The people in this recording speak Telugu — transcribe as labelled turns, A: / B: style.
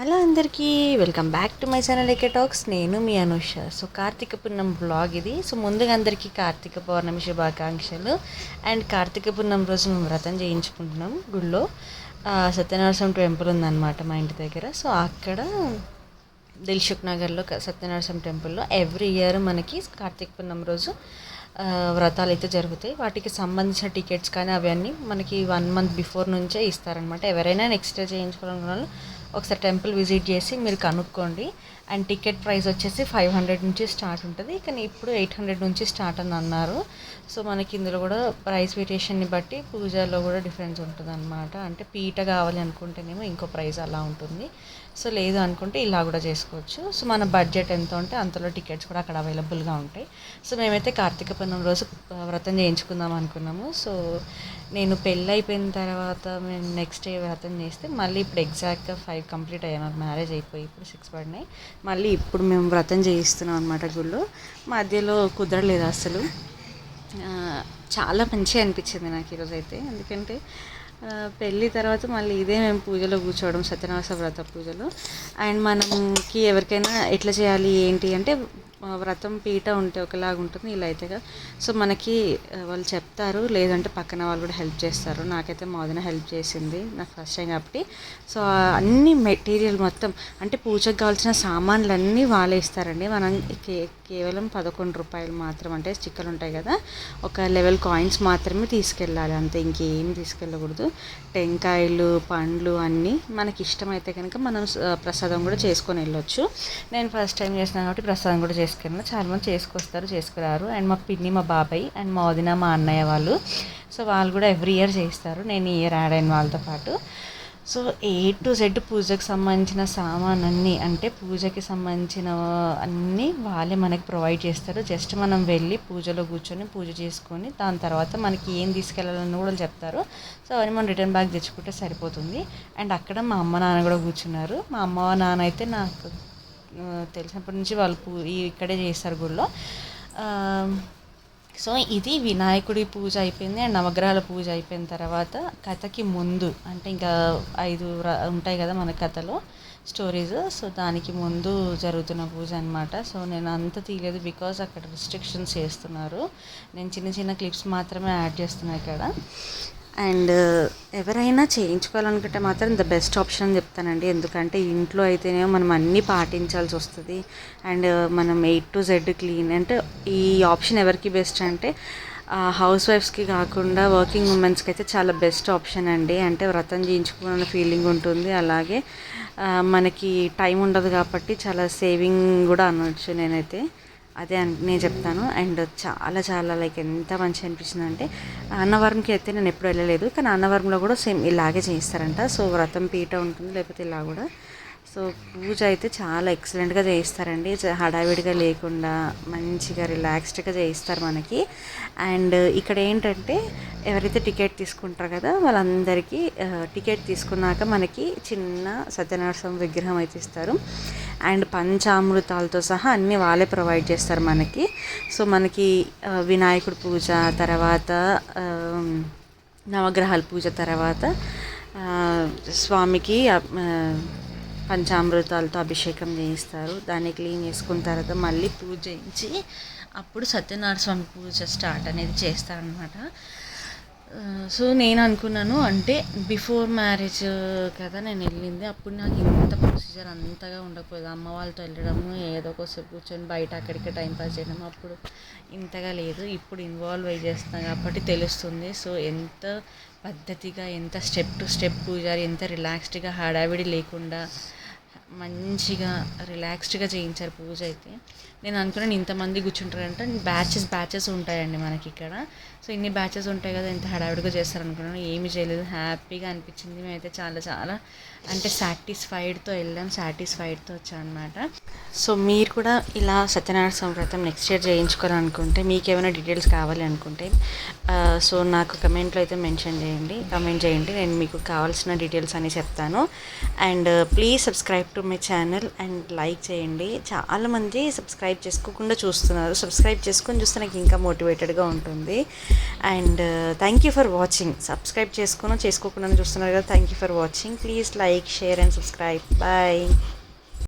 A: హలో అందరికీ welcome back to my channel AK talks. నేను మీ అనుష. సో కార్తీక పున్నం బ్లాగ్ ఇది. సో ముందుగా అందరికీ కార్తీక పౌర్ణమి శుభాకాంక్షలు. అండ్ కార్తీక పున్నం రోజు మేము వ్రతం చేయించుకుంటున్నాం గుళ్ళో. ఆ, టెంపుల్ ఉందన్నమాట మా ఇంటి దగ్గర. సో అక్కడ దిల్షుక్ నగర్లో క- టెంపుల్లో ఎవ్రీ ఇయర్ మనకి కార్తీక పూర్ణం రోజు వ్రతాలు అయితే జరుగుతాయి. వాటికి సంబంధించిన టికెట్స్ కానీ అవన్నీ మనకి వన్ మంత్ బిఫోర్ నుంచే ఇస్తారనమాట ఎవరైనా నెక్స్ట్ డే చేయించుకోవాలనుకున్న వాళ్ళు ఒకసారి టెంపుల్ విజిట్ చేసి మీరు కనుక్కోండి. అండ్ టికెట్ ప్రైస్ వచ్చేసి ఫైవ్ హండ్రెడ్ నుంచి స్టార్ట్ ఉంటుంది. కానీ ఇప్పుడు ఎయిట్ హండ్రెడ్ నుంచి స్టార్ట్ అని అన్నారు. సో మనకి ఇందులో కూడా ప్రైస్ వేరియేషన్ని బట్టి పూజలో కూడా డిఫరెన్స్ ఉంటుంది అనమాట అంటే పీట కావాలి అనుకుంటేనేమో ఇంకో ప్రైస్ అలా ఉంటుంది. సో లేదు అనుకుంటే ఇలా కూడా చేసుకోవచ్చు. సో మన బడ్జెట్ ఎంత ఉంటే అంతలో టికెట్స్ కూడా అక్కడ అవైలబుల్గా ఉంటాయి. సో మేమైతే కార్తీక పూర్ణం రోజు వ్రతం చేయించుకుందాం అనుకున్నాము. సో నేను పెళ్ళి అయిపోయిన తర్వాత మేము నెక్స్ట్ డే వ్రతం చేస్తే మళ్ళీ ఇప్పుడు ఎగ్జాక్ట్గా ఫైవ్ కంప్లీట్ అయ్యాను. మ్యారేజ్ అయిపోయి ఇప్పుడు సిక్స్ పడినాయి. మళ్ళీ ఇప్పుడు మేము వ్రతం చేయిస్తున్నాం అనమాట గుళ్ళో. మధ్యలో కుదరలేదు అసలు. చాలా మంచిగా అనిపించింది నాకు ఈరోజు అయితే ఎందుకంటే పెళ్ళి తర్వాత మళ్ళీ ఇదే మేము పూజలో కూర్చోవడం సత్యనారాయణ వ్రత పూజలో. అండ్ మనకి ఎవరికైనా ఎట్లా చేయాలి ఏంటి అంటే వ్రతం పీట ఉంటే ఒకలాగా ఉంటుంది ఇలా అయితే కదా. సో మనకి వాళ్ళు చెప్తారు లేదంటే పక్కన వాళ్ళు కూడా హెల్ప్ చేస్తారు. నాకైతే మోదన హెల్ప్ చేసింది నాకు ఫస్ట్ టైం కాబట్టి. సో అన్ని మెటీరియల్ మొత్తం అంటే పూజకు కావాల్సిన సామాన్లన్నీ వాళ్ళే ఇస్తారండి. మనం కే కేవలం పదకొండు రూపాయలు మాత్రం అంటే స్టిక్కర్లు ఉంటాయి కదా ఒక లెవెల్ కాయిన్స్ మాత్రమే తీసుకెళ్ళాలి అంతే. ఇంకేం తీసుకెళ్ళకూడదు. టెంకాయలు పండ్లు అన్నీ మనకి ఇష్టమైతే కనుక మనం ప్రసాదం కూడా చేసుకొని వెళ్ళొచ్చు. నేను ఫస్ట్ టైం చేసినాను కాబట్టి ప్రసాదం కూడా చేసుకెళ్ళిన చాలా మంది చేసుకొస్తారు చేసుకురారు. అండ్ మా పిన్ని మా బాబాయ్ అండ్ మా వదిన మా అన్నయ్య వాళ్ళు. సో వాళ్ళు కూడా ఎవ్రీ ఇయర్ చేస్తారు. నేను ఈ ఇయర్ యాడ్ అయిన వాళ్ళతో పాటు. సో ఏ టు జెడ్ పూజకు సంబంధించిన సామాన్ అన్నీ అంటే పూజకి సంబంధించిన అన్నీ వాళ్ళే మనకి ప్రొవైడ్ చేస్తారు. జస్ట్ మనం వెళ్ళి పూజలో కూర్చొని పూజ చేసుకొని దాని తర్వాత మనకి ఏం తీసుకెళ్ళాలని కూడా చెప్తారు. సో అవన్నీ మనం రిటర్న్ బ్యాగ్ తెచ్చుకుంటే సరిపోతుంది. అండ్ అక్కడ మా అమ్మ నాన్న కూడా కూర్చున్నారు. మా అమ్మ నాన్న అయితే నాకు తెలిసినప్పటి నుంచి వాళ్ళు పూ ఇక్కడే చేస్తారు గుళ్ళో. సో ఇది వినాయకుడి పూజ అయిపోయింది అండ్ నవగ్రహాల పూజ అయిపోయిన తర్వాత కథకి ముందు అంటే ఇంకా ఐదు ఉంటాయి కదా మన కథలో స్టోరీస్. సో దానికి ముందు జరుగుతున్న పూజ అనమాట సో నేను అంత తీయలేదు బికాజ్ అక్కడ రిస్ట్రిక్షన్స్ చేస్తున్నారు. నేను చిన్న చిన్న క్లిప్స్ మాత్రమే యాడ్ చేస్తున్నాను ఇక్కడ. అండ్ ఎవరైనా చేయించుకోవాలనుకుంటే మాత్రం ద బెస్ట్ ఆప్షన్ అని చెప్తానండి. ఎందుకంటే ఇంట్లో అయితేనేమో మనం అన్నీ పాటించాల్సి వస్తుంది. అండ్ మనం ఎయిట్ టు జెడ్ క్లీన్ అంటే ఈ ఆప్షన్ ఎవరికి బెస్ట్ అంటే హౌస్ వైఫ్స్కి కాకుండా వర్కింగ్ ఉమెన్స్కి అయితే చాలా బెస్ట్ ఆప్షన్ అండి. అంటే వ్రతం చేయించుకున్న ఫీలింగ్ ఉంటుంది. అలాగే మనకి టైం ఉండదు కాబట్టి చాలా సేవింగ్ కూడా అనవచ్చు నేనైతే. అదే నేను చెప్తాను. అండ్ చాలా చాలా లైక్ ఎంత మంచి అనిపించింది అంటే అన్నవరంకి అయితే నేను ఎప్పుడు వెళ్ళలేదు. కానీ అన్నవరంలో కూడా సేమ్ ఇలాగే చేయిస్తారంట. సో వ్రతం పీట ఉంటుంది లేకపోతే ఇలా కూడా. సో పూజ అయితే చాలా ఎక్సలెంట్గా చేయిస్తారండి. హడావిడిగా లేకుండా మంచిగా రిలాక్స్డ్గా చేయిస్తారు మనకి. అండ్ ఇక్కడ ఏంటంటే ఎవరైతే టికెట్ తీసుకుంటారో కదా వాళ్ళందరికీ టికెట్ తీసుకున్నాక మనకి చిన్న సత్యనారాయణ స్వామి విగ్రహం అయితే ఇస్తారు. అండ్ పంచామృతాలతో సహా అన్నీ వాళ్ళే ప్రొవైడ్ చేస్తారు మనకి. సో మనకి వినాయకుడు వినాయకుడి పూజ తర్వాత నవగ్రహాల పూజ తర్వాత స్వామికి పంచామృతాలతో అభిషేకం చేయిస్తారు. దాన్ని క్లీన్ చేసుకున్న తర్వాత మళ్ళీ పూజ చేయించి అప్పుడు సత్యనారాయణ స్వామి పూజ స్టార్ట్ అనేది చేస్తారనమాట సో నేను అనుకున్నాను అంటే బిఫోర్ మ్యారేజ్ కదా నేను వెళ్ళింది అప్పుడు నాకు ఇంత ప్రొసీజర్ అంతగా ఉండకపోయేది. అమ్మ వాళ్ళతో వెళ్ళడము ఏదో ఒకసేపు కూర్చొని బయట అక్కడికి టైం పాస్ చేయడం అప్పుడు ఇంతగా లేదు. ఇప్పుడు ఇన్వాల్వ్ అయ్యి చేస్తాను కాబట్టి తెలుస్తుంది. సో ఎంత పద్ధతిగా ఎంత స్టెప్ టు స్టెప్ పూజారి ఎంత రిలాక్స్డ్గా హడావిడి లేకుండా మంచిగా రిలాక్స్డ్గా చేయించారు పూజ అయితే. నేను అనుకున్నాను ఇంతమంది కూర్చుంటారంటే బ్యాచెస్ బ్యాచెస్ ఉంటాయండి మనకి ఇక్కడ. సో ఇన్ని బ్యాచెస్ ఉంటాయి కదా ఇంత హడావిడిగా చేస్తారు అనుకున్నాను. ఏమీ చేయలేదు. హ్యాపీగా అనిపించింది. మేమైతే చాలా చాలా అంటే సాటిస్ఫైడ్తో వెళ్ళాం సాటిస్ఫైడ్తో వచ్చాం అనమాట సో మీరు కూడా ఇలా సత్యనారాయణ స్వామి వ్రతం నెక్స్ట్ ఇయర్ చేయించుకోవాలనుకుంటే మీకు ఏమైనా డీటెయిల్స్ కావాలి అనుకుంటే సో నాకు కమెంట్లో అయితే మెన్షన్ చేయండి కమెంట్ చేయండి. నేను మీకు కావాల్సిన డీటెయిల్స్ అని చెప్తాను. And please subscribe to my channel and like చేయండి. చాలామంది సబ్స్క్రైబ్ చేసుకోకుండా చూస్తున్నారు. సబ్స్క్రైబ్ చేసుకొని చూస్తే నాకు ఇంకా మోటివేటెడ్గా ఉంటుంది. And thank you for watching subscribe చేసుకుని చేసుకోకుండా చూస్తున్నారు కదా thank you for watching please like share and subscribe bye